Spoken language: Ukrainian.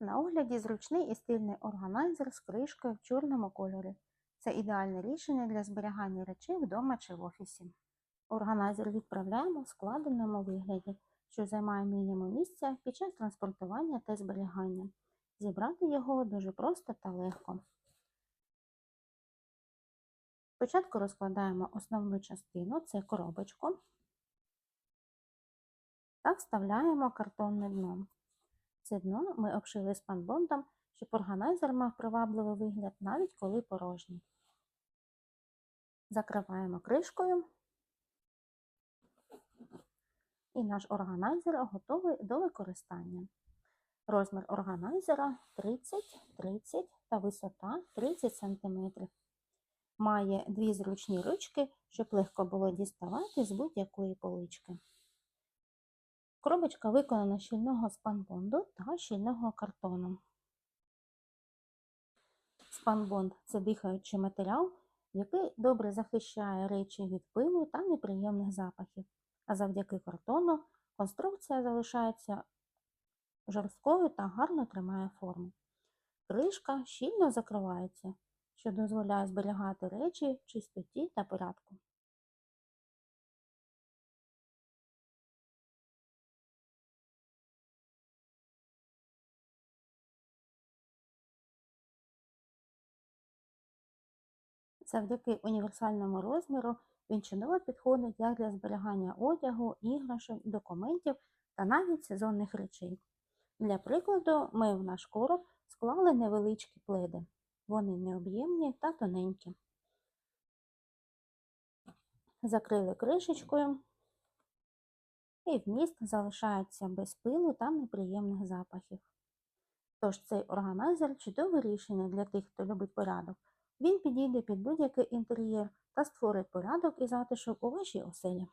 На огляді зручний і стильний органайзер з кришкою в чорному кольорі. Це ідеальне рішення для зберігання речей вдома чи в офісі. Органайзер відправляємо в складеному вигляді, що займає мінімум місця під час транспортування та зберігання. Зібрати його дуже просто та легко. Спочатку розкладаємо основну частину, це коробочку, та вставляємо картонне дно. Це дно ми обшили спанбондом, щоб органайзер мав привабливий вигляд, навіть коли порожній. Закриваємо кришкою. І наш органайзер готовий до використання. Розмір органайзера 30, 30 та висота 30 см. Має дві зручні ручки, щоб легко було діставати з будь-якої полички. Коробочка виконана щільного спанбонду та щільного картону. Спанбонд це дихаючий матеріал, який добре захищає речі від пилу та неприємних запахів, а завдяки картону конструкція залишається жорсткою та гарно тримає форму. Кришка щільно закривається, що дозволяє зберігати речі в чистоті та порядку. Завдяки універсальному розміру він чудово підходить як для зберігання одягу, іграшок, документів та навіть сезонних речей. Для прикладу, ми в наш короб склали невеличкі пледи. Вони необ'ємні та тоненькі. Закрили кришечкою, і вміст залишається без пилу та неприємних запахів. Тож цей органайзер чудове рішення для тих, хто любить порядок. Він підійде під будь-який інтер'єр та створить порядок і затишок у вашій оселі.